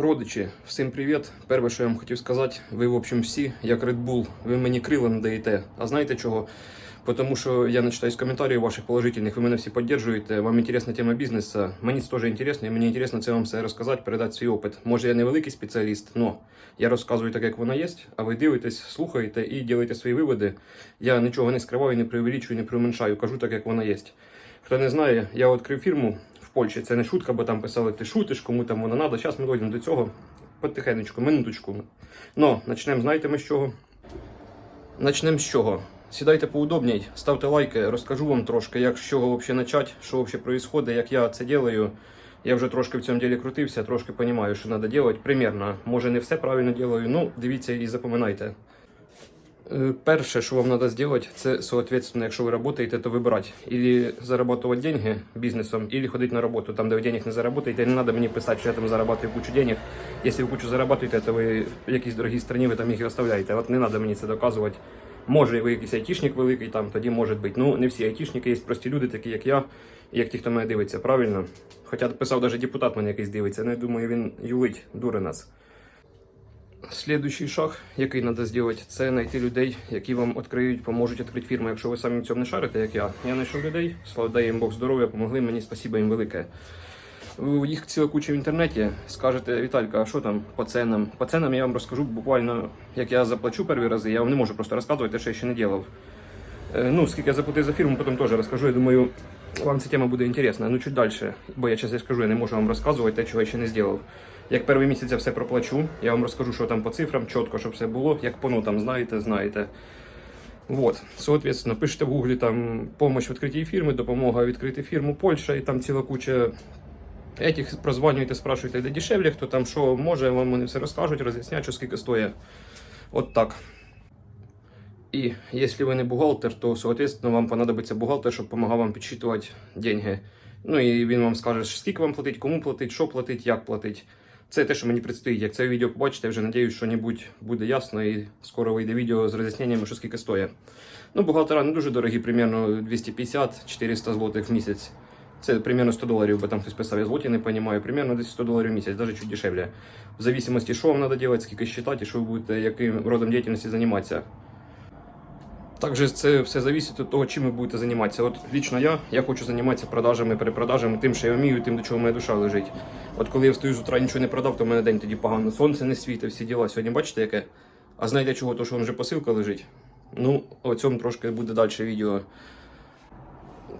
Родичі, всім привіт. Перше, що я вам хотів сказати, ви, в общем, всі, як Red Bull, ви мені крилом даєте. А знаєте чого? Потому що я начитаю з коментарів ваших положительних, ви мене всі підтримуєте, вам інтересна тема бізнесу, мені це теж інтересно, і мені інтересно це вам все розказати, передати свій опит. Може, я не великий спеціаліст, але я розказую так, як воно є, а ви дивитесь, слухаєте і робите свої виводи. Я нічого не скриваю, не преувеличую, не преуменшаю, кажу так, як воно є. Хто не знає, я відкрив фірму Польщі. Це не шутка, бо там писали, ти шутиш, кому там воно треба. Зараз ми дійдемо до цього потихенечку, минуточку. Ну, почнемо, знаєте ми з чого? Почнемо з чого? Сідайте поудобній, ставте лайки, розкажу вам трошки, як з чого взагалі почати, що взагалі відбувається, як я це роблю. Я вже трошки в цьому ділі крутився, трошки розумію, що треба робити. Примірно, може не все правильно роблю, ну дивіться і запам'ятайте. Е, Перше, що вам треба зробити, це, соответственно, якщо ви працюєте, то вибирати. Ілі заробляти деньги бізнесом, ілі ходити на роботу. Там, де ви денег не заработаєте, не треба мені писати, що я там заробляю кучу денег. Якщо ви кучу заробляєте, то ви в якійсь дорогій країні, ви там їх оставляєте. От не треба мені це доказувати. Може, ви якийсь айтішник великий, там тоді може бути. Ну, не всі айтішники, є прості люди, такі як я, як ті, хто мене дивиться, правильно? Хоча писав навіть депутат мене якийсь дивиться. Я думаю, він юлить, дуре нас. Слідуючий шаг, який треба зробити, це знайти людей, які вам відкриють, поможуть відкрити фірму. Якщо ви самі в цьому не шарите, як я. Я знайшов людей, слава дай їм Бог здоров'я, помогли мені, спасибо їм велике. Їх ціла куча в інтернеті. Скажете, Віталька, а що там по ценам? По ценам я вам розкажу буквально, як я заплачу перші рази. Я вам не можу просто розказувати, що я ще не робив. Е, Ну, скільки я заплатив за фірму, потім теж розкажу. Я думаю, вам ця тема буде інтересна. Ну, чуть далі, бо я зараз скажу, я не можу вам розказувати те, чого я ще не зробив. Як перший місяць я все проплачу, я вам розкажу, що там по цифрам, чітко, щоб все було. Як по нотам, знаєте, знаєте. Вот, соответственно, пишете в гуглі там помощь в відкритті фірми, допомога відкрити фірму Польща, і там ціла куча этих прозванюєте, спрашуєте, де дешевле, хто там що може, вам вони все розкажуть, роз'яснять, що скільки стоїть. От так. І якщо ви не бухгалтер, то, соответственно, вам понадобиться бухгалтер, щоб допомагав вам підсчитувати деньги. Ну і він вам скаже, скільки вам платить, кому платить, що платить, як платить. Це те, що мені предстоїть. Як це відео побачите, я вже надіюсь, що небудь буде ясно і скоро вийде відео з роз'ясненнями, що скільки стоїть. Ну, бухгалтера не дуже дорогі, примерно 250-400 злотих в місяць. Це примерно 100 доларів, бо там хтось писав, я злоті не розумію. Примерно десь 100 доларів в місяць, навіть чуть дешевле. В зависимості, що вам треба робити, скільки считати, що ви будете, яким родом діяльності займатися. Також це все залежить від того, чим ви будете займатися. От лично я, я хочу займатися продажами, перепродажами, тим, що я вмію, тим, до чого моя душа лежить. От коли я встаю з утра нічого не продав, то в мене день тоді погано. Сонце не світить, всі діла. Сьогодні бачите, яке? А знаєте чого? То, що вже посилка лежить. Ну, о цьому трошки буде далі відео.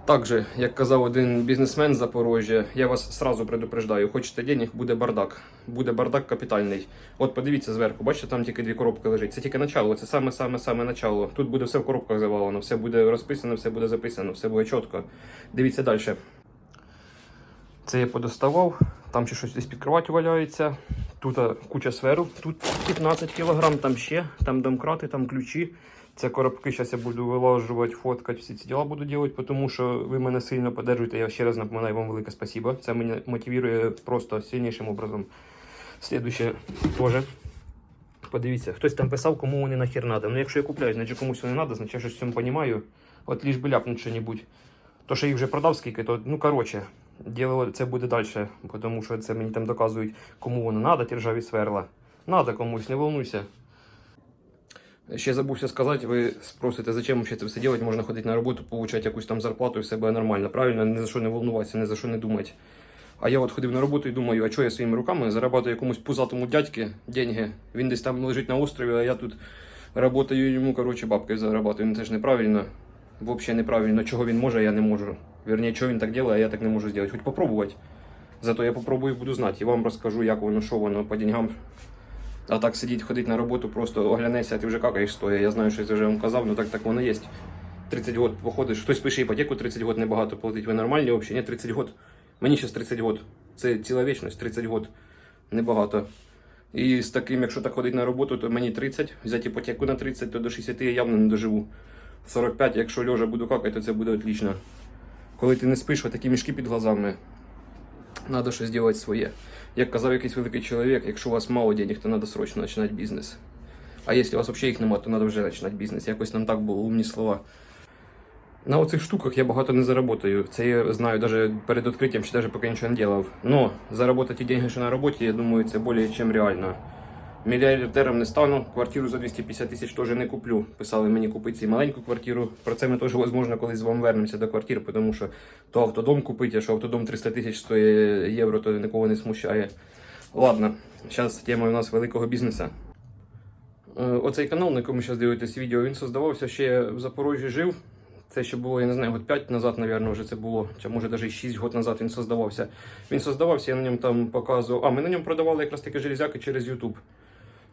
Також, як казав один бізнесмен з Запорожжя, я вас сразу предупреждаю, хочете денег, буде бардак. Буде бардак капітальний. От подивіться зверху, бачите, там тільки дві коробки лежить. Це тільки начало, це саме-саме-саме начало. Тут буде все в коробках завалено, все буде розписано, все буде записано, все буде чітко. Дивіться далі. Це я подоставав, там ще щось десь під кроваттю валяється. Тут куча сферу, тут 15 кг, там ще, там домкрати, там ключі. Це коробки, зараз я буду вилажувати, фоткати, всі ці діла буду робити, тому що ви мене сильно підтримуєте. Я ще раз напоминаю вам велике спасибо. Це мене мотивує просто сильнішим образом. Слідуще теж. Подивіться, хтось там писав, кому вони нахер надо. Ну, якщо я купляю, значить комусь вони надо, значить я щось в цьому розумію. От ліж би ляпнуть що-небудь. То, що їх вже продав скільки, то ну коротше, діло це буде далі, тому що це мені там доказують, кому воно надо, ті ржаві сверла. Надо комусь, не волнуйся. Ще забувся сказати, ви спросите, зачем ще це все робити, можна ходити на роботу, получати якусь там зарплату і все буде нормально. Правильно, ні за що не волнуватися, ні за що не думати. А я от ходив на роботу і думаю, а що я своїми руками заробляю якомусь пузатому дядьки деньги. Він десь там лежить на острові, а я тут працюю йому, коротше, бабки зарабатую. Ну це ж неправильно. Взагалі неправильно. Чого він може, а я не можу. Вірніше, чого він так робить, а я так не можу зробити. Хоч попробувати. Зато я попробую буду знати. І вам розкажу, як воно, що воно по деньгам. А так сидіть, ходить на роботу, просто оглянешся, а ти вже какаєш стоя. Я знаю, що я вже вам казав, але так так воно є. 30 років походиш, хтось пише іпотеку 30 років небагато платить. Ви нормальні взагалі? Ні, 30 років. Мені зараз 30 років. Це ціла вічність, 30 років. Небагато. І з таким, якщо так ходить на роботу, то мені 30, взяти іпотеку на 30, то до 60 я явно не доживу. 45, якщо льожа буду какати, то це буде отлично. Коли ти не спиш, такі мішки під глазами, треба щось зробити своє. Як казав якийсь великий чоловік, якщо у вас мало денег, то треба срочно починати бізнес. А якщо у вас взагалі їх немає, то треба вже починати бізнес. Якось нам так було умні слова. На оцих штуках я багато не заработаю. Це я знаю навіть перед відкриттям, чи навіть поки нічого не делав. Но заработати деньги, що на роботі, я думаю, це більше, ніж реально. Мільярдером не стану, квартиру за 250 тисяч теж не куплю. Писали мені купити маленьку квартиру. Про це ми теж, можливо, колись з вами вернемося до квартир, тому що то автодом купити, а що автодом 300 тисяч стоїть євро, то нікого не смущає. Ладно, зараз тема у нас великого бізнесу. Е, Оцей канал, на якому зараз дивитесь відео, він создавався ще в Запорожжі жив. Це ще було, я не знаю, год 5 назад, мабуть, вже це було, чи може навіть 6 років назад він создавався. Він создавався, я на ньому там показував. А, ми на ньому продавали якраз таки железяки через YouTube.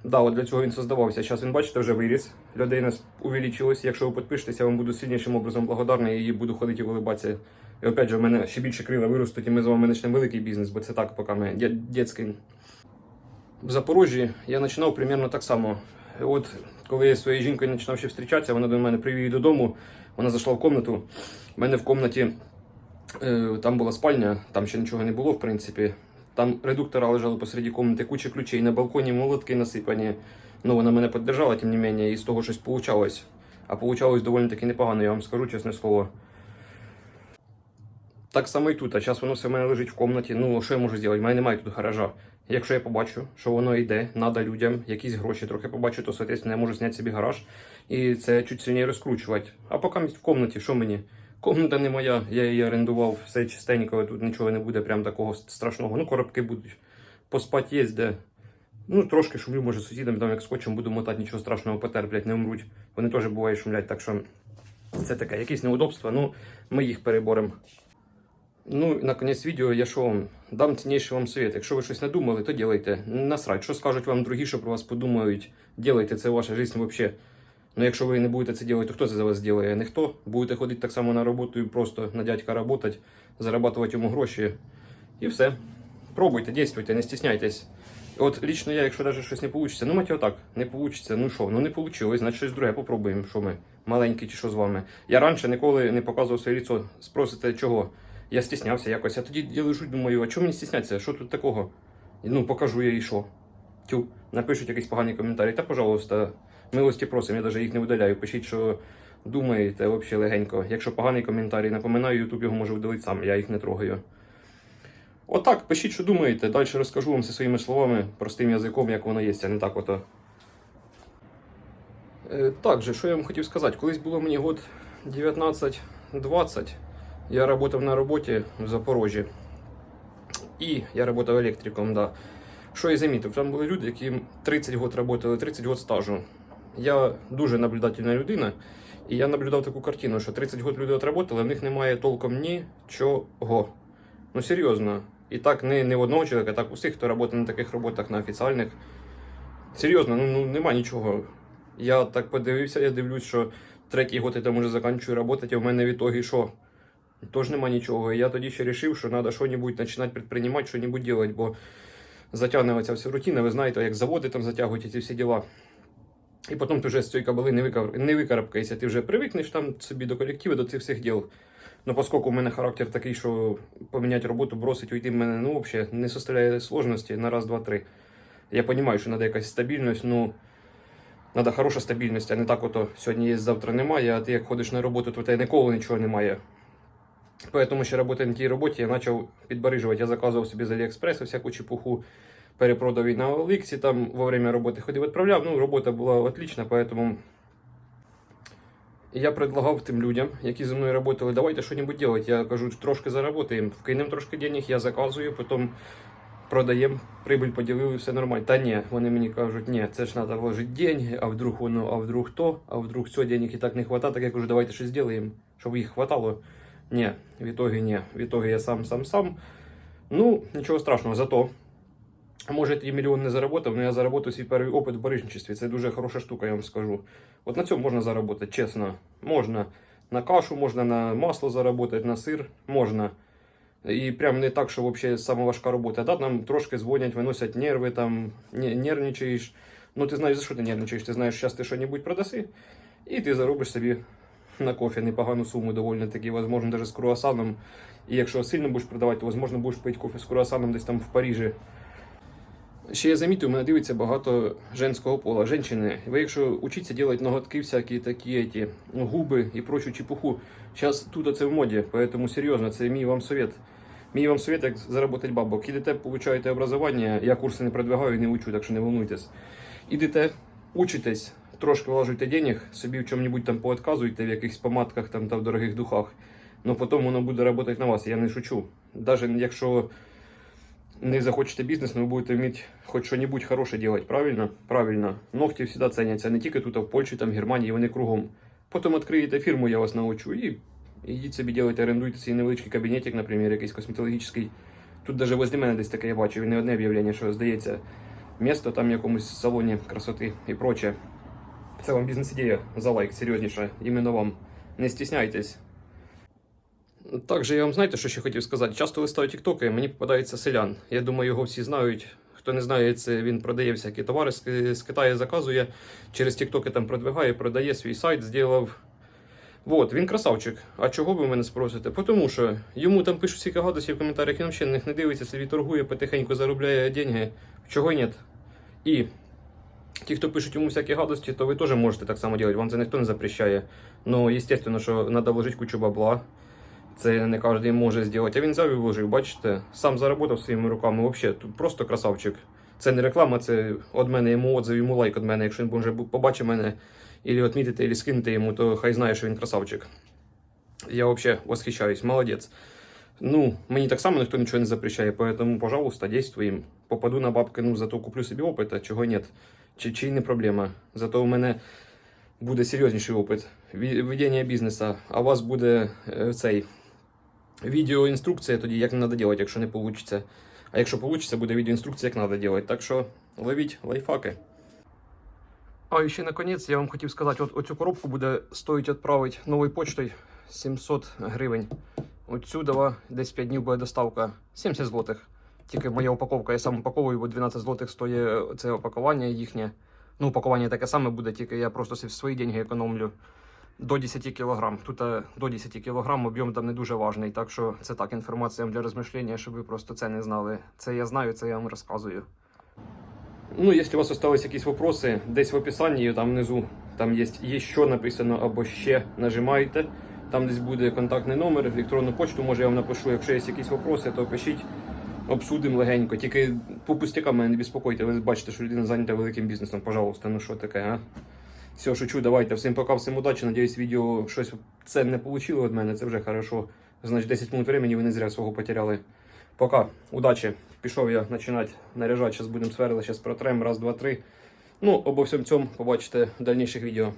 Да, от для цього він создавався. Зараз він, бачите, вже виріс. Людей нас увеличилось. Якщо ви підпишетеся, я вам буду сильнішим образом благодарний і буду ходити і вилибатися. І опять же, в мене ще більше крила виростуть, і ми з вами почнемо великий бізнес, бо це так, поки ми дєцький. В Запорожжі я починав примерно так само. От коли я зі своєю жінкою починав ще зустрічатися, вона до мене привів додому. Вона зайшла в кімнату. У мене в кімнаті е, там була спальня, там ще нічого не було, в принципі. Там редуктора лежали посереді кімнати, куча ключей, на балконі молотки насипані. Ну, вона мене підтримала, тим не менше, і з того щось получалось. А получалось доволі таки непогано, я вам скажу чесне слово. Так само і тут, а зараз воно все в мене лежить в кімнаті. Ну, що я можу зробити? У мене немає тут гаража. Якщо я побачу, що воно йде, треба людям якісь гроші трохи побачу, то, соответственно, я можу зняти собі гараж і це чуть сильніше розкручувати. А поки в кімнаті, що мені? Комната не моя, я її орендував, все чистенько, тут нічого не буде, прям такого страшного. Ну, коробки будуть. Поспати є де. Ну, трошки шумлю, може, сусідам там як скотчем буду мотати, нічого страшного, потерплять, не вмруть. Вони теж бувають шумлять, так що це таке, якісь неудобства, ну ми їх переборемо. Ну, на кінець відео я що вам дам цінніший вам совет. Якщо ви щось надумали, то делайте. Насрать, що скажуть вам другі, що про вас подумають, делайте, це ваша життя взагалі. Ну, якщо ви не будете це робити, то хто це за вас зробить? Ніхто. Будете ходити так само на роботу і просто на дядька працювати, зарабатувати йому гроші. І все. Пробуйте, действуйте, не стесняйтесь. От лично я, якщо навіть щось не вийде, ну мать так, не вийде, ну що, ну не вийшло, значить щось друге попробуємо, що ми, маленькі чи що з вами. Я раніше ніколи не показував своє лицо. Спросите, чого? Я стіснявся якось. Я тоді я лежу, думаю, а чому мені стіснятися? Що тут такого? Ну, покажу я і що. Тю, напишуть якийсь поганий коментарі. Та, пожалуйста, милості просимо, я навіть їх не видаляю. Пишіть, що думаєте, взагалі легенько. Якщо поганий коментарі, напоминаю, YouTube його може видалити сам, я їх не трогаю. Отак, пишіть, що думаєте. Далі розкажу вам зі своїми словами, простим язиком, як воно є, а не так ото. Е, Так же, що я вам хотів сказати? Колись було мені год 19-20. Я працював на роботі в Запорожжі. І я працював електриком, да. Що я замітив? Там були люди, які 30 років працювали, 30 років стажу. Я дуже наблюдательна людина, і я наблюдав таку картину, що 30 років люди отработали, в них немає толком нічого. Ну серйозно. І так не, не в одного чоловіка, так усіх, хто працює на таких роботах, на офіціальних. Серйозно, ну, ну нема нічого. Я так подивився, я дивлюсь, що третій год я там уже закінчую працювати, а в мене в ітогі що? Тож нема нічого. І я тоді ще вирішив, що треба щось починати підпринимати, щось робити, бо затягне вся рутина, ви знаєте, як заводи там затягують ці всі діла. І потім ти вже з цієї кабали не, викар... не викарабкаєшся, ти вже привикнеш там собі до колективу, до цих всіх діл. Ну, оскільки у мене характер такий, що поміняти роботу, бросить, уйти в мене ну, взагалі не составляє сложності на раз, два, три. Я розумію, що треба якась стабільність, ну треба хороша стабільність, а не так, ото сьогодні є, завтра немає, а ти як ходиш на роботу, то тебе ніколи нічого немає. Поэтому ще работая на тій роботі, я почав підбарижувати. Я заказував собі з Аліекспресу всяку чепуху, перепродав її на Оліксі, там во время роботи ходив, відправляв. Ну, робота була отлична, поэтому я предлагав тим людям, які зі мною працювали, давайте щось робити. Я кажу, трошки заработаємо, вкинемо трошки денег, я заказую, потім продаємо, прибыль поділили, все нормально. Та ні, вони мені кажуть, ні, це ж треба вложити деньги, а вдруг воно, а вдруг то, а вдруг все, денег і так не хватає, так я кажу, давайте щось зробимо, щоб їх хватало. Ні, в итоге ні. В итоге я сам, сам, сам. Ну, нічого страшного, зато. Може, я мільйон не заработав, але я заработав свій перший опит в барижничестві. Це дуже хороша штука, я вам скажу. От на цьому можна заработати, чесно. Можна на кашу, можна на масло заработати, на сир, можна. І прям не так, що взагалі сама важка робота. Да, нам трошки дзвонять, виносять нерви, там, нервничаєш. Ну, ти знаєш, за що ти нервничаєш? Ти знаєш, зараз ти що-небудь продаси, і ти заробиш собі на кофе непогану сумму довольно таки, возможно, даже з круасаном. І якщо сильно будеш продавати, то, возможно, будеш пити кофе з круасаном десь там в Парижі. Ще я замітив, мене дивиться багато женського пола. Женщини, ви якщо учиться робити ноготки всякі такі, ті, губи і прочу чепуху, зараз тут це в моді, поэтому серйозно, це мій вам совет. Мій вам совет, як заробити бабок. Ідете, получаєте образування, я курси не продвигаю і не учу, так що не волнуйтесь. Ідете, учитесь, трошки влажуйте денег, собі в чому-небудь там поотказуйте, в якихось помадках там, та в дорогих духах. Но потім воно буде працювати на вас, я не шучу. Навіть якщо не захочете бізнес, но ви будете вміти хоч що-небудь хороше робити, правильно? Правильно. Ногті завжди ціняться, не тільки тут, а в Польщі, там, Германії, вони кругом. Потім відкриєте фірму, я вас научу, і ідіть собі делайте, орендуйте свій невеличкий кабінетик, наприклад, якийсь косметологічний. Тут навіть возле мене десь таке я бачив, і не одне об'явлення, що здається, місто там в якомусь салоні красоти і проче. Це вам бізнес-ідея за лайк, серйозніше, іменно вам. Не стісняйтесь. Також я вам знаєте, що ще хотів сказати. Часто листаю тіктоки, мені попадається селян. Я думаю, його всі знають. Хто не знає, це він продає всякі товари з, Китаю, заказує. Через тіктоки там продвигає, продає свій сайт, зробив. Вот, він красавчик. А чого ви мене спросите? Тому що йому там пишуть всякі гадості в коментарях, він взагалі не дивиться, собі торгує, потихеньку заробляє деньги. Чого й нет? І ті, хто пишуть йому всякі гадості, то ви теж можете так само робити, вам це ніхто не запрещає. Ну, естественно, що треба вложити кучу бабла. Це не кожен може зробити. А він взяв і вложив, бачите, сам заработав своїми руками. Взагалі, просто красавчик. Це не реклама, це від мене йому отзив, йому лайк від мене. Якщо він може побачить мене, і відмітити, і скинути йому, то хай знає, що він красавчик. Я взагалі восхищаюсь, молодець. Ну, мені так само ніхто нічого не запрещає, поэтому, пожалуйста, действуем. Попаду на бабки, ну, зато куплю собі опит, а чого нет. Чи, чи не проблема. Зато у мене буде серйозніший опит ведення бізнесу, а у вас буде е, цей відеоінструкція тоді, як не треба робити, якщо не вийде. А якщо вийде, буде відеоінструкція, як треба робити. Так що ловіть лайфхаки. А і ще наконець я вам хотів сказати, от оцю коробку буде стоїть відправити новою почтою 700 гривень. Отсюда десь 5 днів буде доставка 70 злотих. Тільки моя упаковка, я сам упаковую, бо 12 злотих стоїть це опакування їхнє. Ну, упакування таке саме буде, тільки я просто свої деньги економлю до 10 кг. Тут е, до 10 кг об'єм там не дуже важний. Так що це так, інформація для розмишлення, щоб ви просто це не знали. Це я знаю, це я вам розказую. Ну, якщо у вас остались якісь вопроси, десь в описанні, там внизу, там є, є що написано або ще нажимаєте. Там десь буде контактний номер, електронну почту, може я вам напишу. Якщо є якісь вопроси, то пишіть, обсудимо легенько. Тільки по пустякам мене не безпокойте, ви бачите, що людина зайнята великим бізнесом, пожалуйста, ну що таке, а? Все, шучу, давайте. Всім пока, всім удачі. Надіюсь, відео щось це не вийшло від мене, це вже хорошо. Значить, 10 минут времени ви не зря свого потеряли. Пока, удачі. Пішов я починати наряжати. Зараз будемо сверлити, зараз протрем, раз, два, три. Ну, обо всьому цьому побачите в дальніших відео.